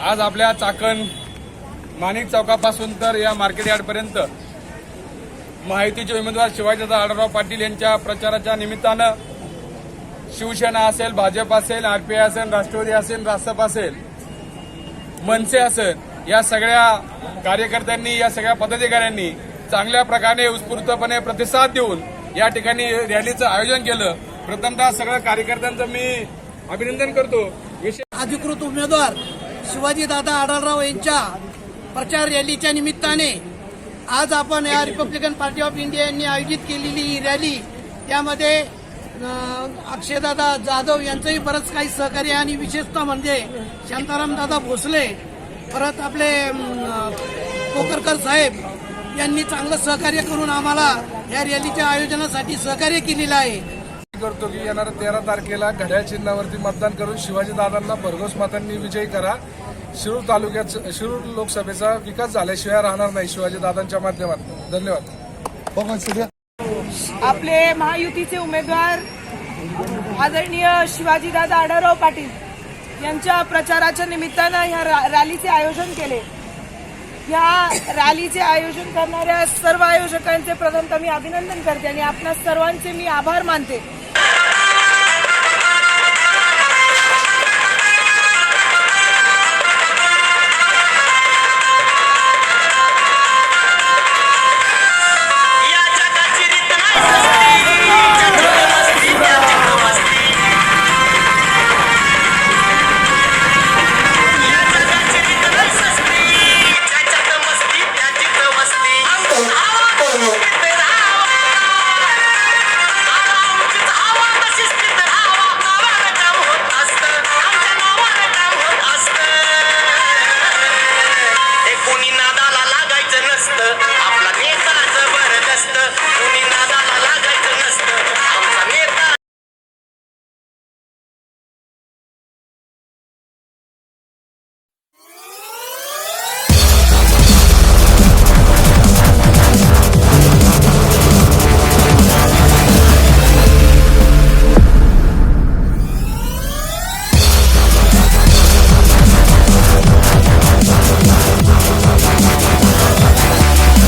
आज आपल्या चाकण माणिक चौकापासून तर या मार्केट यार्डपर्यंत माहितीचे उमेदवार शिवाजीदादा आढळराव पाटील यांच्या प्रचाराच्या निमित्तानं शिवसेना असेल भाजप असेल आरपीआय असेल राष्ट्रवादी असेल रासप असेल मनसे असेल या सगळ्या कार्यकर्त्यांनी या सगळ्या पदाधिकाऱ्यांनी चांगल्या प्रकारे उत्स्फूर्तपणे प्रतिसाद देऊन या ठिकाणी रॅलीचं आयोजन केलं. प्रथमतः सगळ्या कार्यकर्त्यांचं मी अभिनंदन करतो. विशेष अधिकृत उमेदवार शिवाजीदादा आढळराव यांच्या प्रचार रॅलीच्या निमित्ताने आज आपण या रिपब्लिकन पार्टी ऑफ इंडिया यांनी आयोजित केलेली ही रॅली त्यामध्ये अक्षयदादा जाधव यांचंही बरंच काही सहकार्य आणि विशेषतः म्हणजे शांतारामदादा भोसले परत आपले कोकरकर साहेब यांनी चांगलं सहकार्य करून आम्हाला या रॅलीच्या आयोजनासाठी सहकार्य केलेलं आहे. करतो की येणाऱ्या तेरा तारखेला घड्याळ चिन्हावरती मतदान करून शिवाजी दादांना भरघोस मतांनी विजयी करा. शिरूर तालुक्यात शिरूर लोकसभेचा विकास झाल्याशिवाय राहणार नाही शिवाजी दादांच्या माध्यमातून. धन्यवाद. आपले महायुतीचे उमेदवार आदरणीय शिवाजीदादा आढळराव पाटील यांच्या प्रचाराच्या निमित्तानं ह्या रा- रॅलीचे आयोजन केले. ह्या रॅलीचे आयोजन करणाऱ्या सर्व आयोजकांचे प्रथमतः मी अभिनंदन करते आणि आपल्या सर्वांचे मी आभार मानते. iluminada